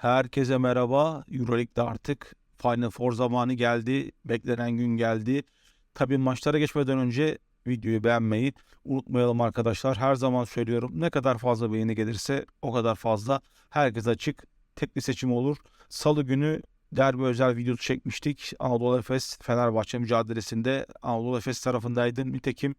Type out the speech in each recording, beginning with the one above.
Herkese merhaba. Euroleague'de artık Final Four zamanı geldi. Beklenen gün geldi. Tabii maçlara geçmeden önce videoyu beğenmeyi unutmayalım arkadaşlar. Her zaman söylüyorum ne kadar fazla beğeni gelirse o kadar fazla herkes açık. Tek bir seçim olur. Salı günü derbi özel videosu çekmiştik. Anadolu Efes Fenerbahçe mücadelesinde Anadolu Efes tarafındaydım. Nitekim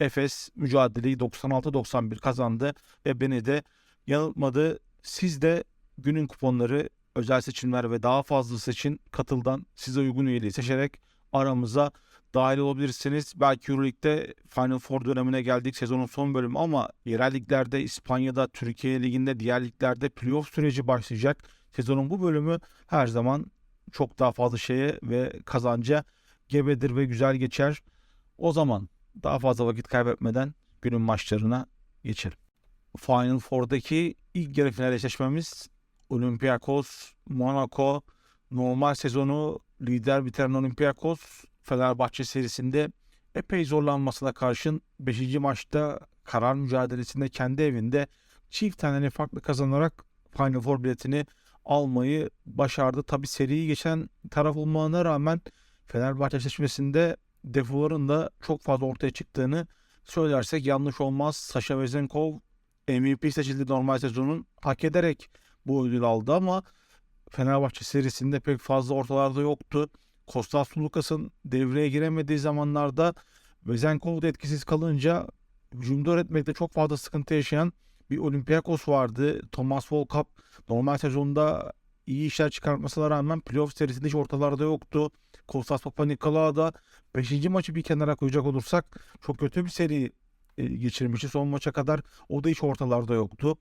Efes mücadeleyi 96-91 kazandı ve beni de yanıltmadı. Siz de günün kuponları, özel seçimler ve daha fazlası için katıldan size uygun üyeliği seçerek aramıza dahil olabilirsiniz. Belki Euroleague'de Final Four dönemine geldik sezonun son bölümü ama yerel liglerde, İspanya'da, Türkiye Ligi'nde, diğer liglerde playoff süreci başlayacak. Sezonun bu bölümü her zaman çok daha fazla şeye ve kazanca gebedir ve güzel geçer. O zaman daha fazla vakit kaybetmeden günün maçlarına geçelim. Final Four'daki ilk yarı final eşleşmemiz Olympiakos, Monaco, normal sezonu lider bitiren Olympiakos Fenerbahçe serisinde epey zorlanmasına karşın 5. maçta karar mücadelesinde kendi evinde çift tane farklı kazanarak Final Four biletini almayı başardı. Tabi seriyi geçen taraf olmalarına rağmen Fenerbahçe seçmesinde defoların da çok fazla ortaya çıktığını söylersek yanlış olmaz. Sasha Vezenkov MVP seçildi normal sezonun hak ederek bu ödül aldı ama Fenerbahçe serisinde pek fazla ortalarda yoktu. Kostas Lukas'ın devreye giremediği zamanlarda Vezenkov da etkisiz kalınca hücumda öğretmekte çok fazla sıkıntı yaşayan bir Olympiakos vardı. Thomas Volkap normal sezonda iyi işler çıkartmasına rağmen playoff serisinde hiç ortalarda yoktu. Kostas Papanikolaou da 5. maçı bir kenara koyacak olursak çok kötü bir seri e, geçirmişti. Son maça kadar o da hiç ortalarda yoktu.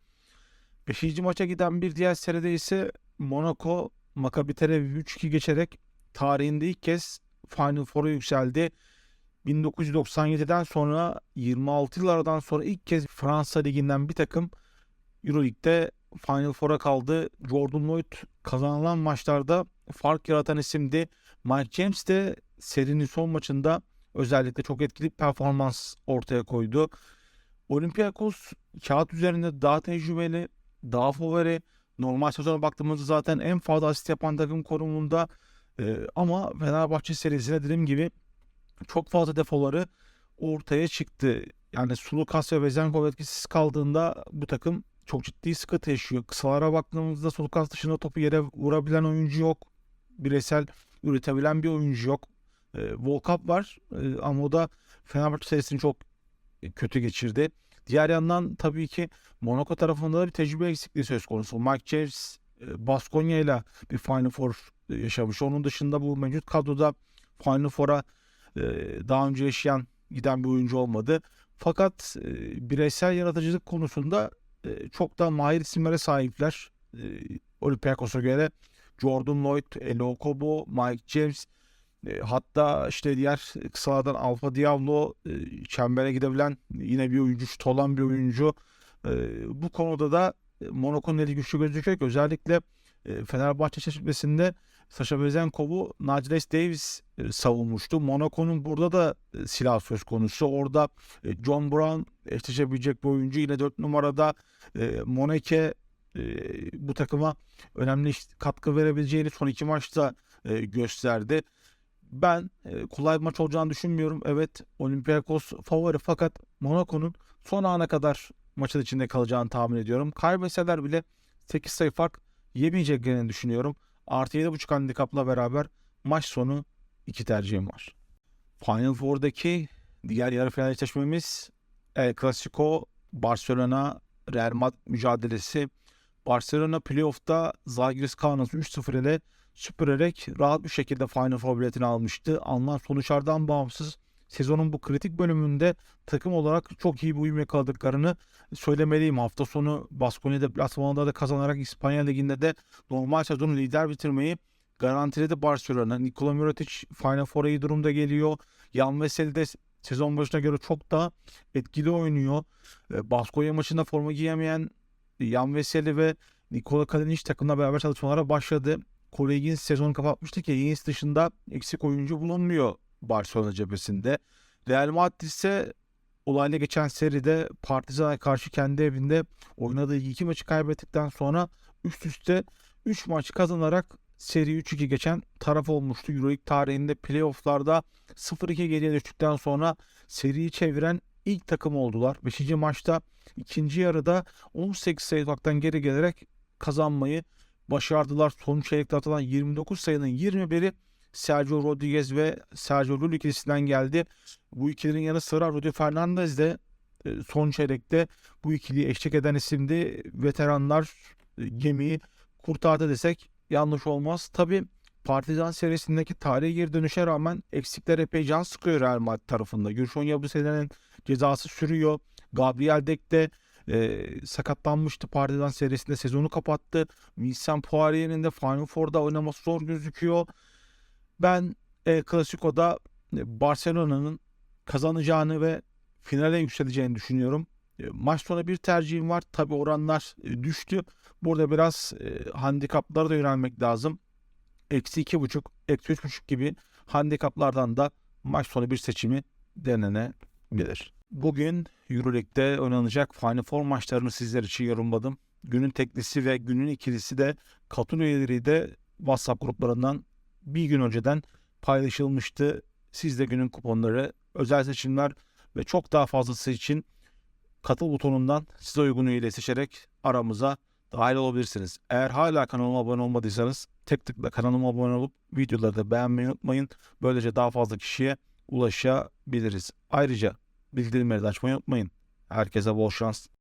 Beşinci maça giden bir diğer seride ise Monaco Maccabi Tel Aviv 3-2 geçerek tarihinde ilk kez Final Four'a yükseldi. 1997'den sonra 26 yıllardan sonra ilk kez Fransa Ligi'nden bir takım Euroleague'de Final Four'a kaldı. Jordan Lloyd kazanılan maçlarda fark yaratan isimdi. Mike James de serinin son maçında özellikle çok etkili performans ortaya koydu. Olympiakos kağıt üzerinde daha tecrübeli, daha favori. Normal sezona baktığımızda zaten en fazla asist yapan takım konumunda. Ee, ama Fenerbahçe serisine dediğim gibi çok fazla defoları ortaya çıktı. Yani Sulukas ve Vezenkov etkisiz kaldığında bu takım çok ciddi sıkıntı yaşıyor. Kısalara baktığımızda Sulukas dışında topu yere vurabilen oyuncu yok. Bireysel üretebilen bir oyuncu yok. E, Volkap var e, ama o da Fenerbahçe serisini çok kötü geçirdi. Diğer yandan tabii ki Monaco tarafında da bir tecrübe eksikliği söz konusu. Mike James e, Baskonya ile bir Final Four yaşamış. Onun dışında bu mevcut kadroda Final Four'a e, daha önce yaşayan giden bir oyuncu olmadı. Fakat e, bireysel yaratıcılık konusunda e, çok daha mahir isimlere sahipler. E, Olympiakos'a göre Jordan Lloyd, Elo Kobo, Mike James e, hatta işte diğer kısalardan Alfa Diablo e, çembere gidebilen yine bir oyuncu, şut olan bir oyuncu. E, bu konuda da e, Monaco'nun eli güçlü gözüküyor ki özellikle e, Fenerbahçe seçmesinde Sasha Vezenkov'u Najles Davis e, savunmuştu. Monaco'nun burada da e, silah söz konusu. Orada e, John Brown eşleşebilecek bir oyuncu. Yine 4 numarada e, Moneke e, bu takıma önemli katkı verebileceğini son iki maçta e, gösterdi. Ben e, kolay bir maç olacağını düşünmüyorum. Evet Olympiakos favori fakat Monaco'nun son ana kadar maçın içinde kalacağını tahmin ediyorum. Kaybetseler bile 8 sayı fark yemeyeceklerini düşünüyorum. Artı 7.5 handikapla beraber maç sonu iki tercihim var. Final Four'daki diğer yarı final eşleşmemiz El Clasico Barcelona Real Madrid mücadelesi. Barcelona playoff'ta Zagris Kaunas 3-0 ile süpürerek rahat bir şekilde Final Four biletini almıştı. Alınan sonuçlardan bağımsız sezonun bu kritik bölümünde takım olarak çok iyi bir uyum yakaladıklarını söylemeliyim. Hafta sonu Baskonya deplasmanında da kazanarak İspanya Ligi'nde de normal sezonu lider bitirmeyi garantiledi Barcelona. Nikola Mirotic Final Four'a iyi durumda geliyor. Yan Veseli de sezon başına göre çok daha etkili oynuyor. Baskonya maçında forma giyemeyen Yan Veseli ve Nikola Kalinic takımla beraber çalışmalara başladı. Cole Higgins sezonu kapatmıştı ki Higgins dışında eksik oyuncu bulunmuyor Barcelona cephesinde. Real Madrid ise olayla geçen seride Partizan'a karşı kendi evinde oynadığı iki maçı kaybettikten sonra üst üste 3 maç kazanarak seri 3-2 geçen taraf olmuştu. Euroleague tarihinde playofflarda 0-2 geriye düştükten sonra seriyi çeviren ilk takım oldular. 5. maçta ikinci yarıda 18 sayı geri gelerek kazanmayı başardılar. Son çeyrekte atılan 29 sayının 21'i Sergio Rodriguez ve Sergio Llull ikilisinden geldi. Bu ikilinin yanı sıra Rudy Fernandez de e, son çeyrekte bu ikiliyi eşlik eden isimdi. Veteranlar e, gemiyi kurtardı desek yanlış olmaz. Tabi Partizan serisindeki tarihi geri dönüşe rağmen eksikler epey can sıkıyor Real Madrid tarafında. Gürşon Yabusele'nin cezası sürüyor. Gabriel Dek de e, sakatlanmıştı Partizan serisinde sezonu kapattı. Vincent Poirier'in de Final Four'da oynaması zor gözüküyor. Ben e, Barcelona'nın kazanacağını ve finale yükseleceğini düşünüyorum. E, Maç sonu bir tercihim var. Tabi oranlar e, düştü. Burada biraz e, handikaplara da yönelmek lazım. Eksi iki buçuk, eksi üç buçuk gibi handikaplardan da maç sonu bir seçimi denenebilir. Bugün Euroleague'de oynanacak Final Four maçlarını sizler için yorumladım. Günün teklisi ve günün ikilisi de katıl üyeleri de WhatsApp gruplarından bir gün önceden paylaşılmıştı. Siz de günün kuponları, özel seçimler ve çok daha fazlası için katıl butonundan size uygun üyeyle seçerek aramıza dahil olabilirsiniz. Eğer hala kanalıma abone olmadıysanız tek tıkla kanalıma abone olup videoları da beğenmeyi unutmayın. Böylece daha fazla kişiye ulaşabiliriz. Ayrıca bildirimleri de açmayı unutmayın. Herkese bol şans.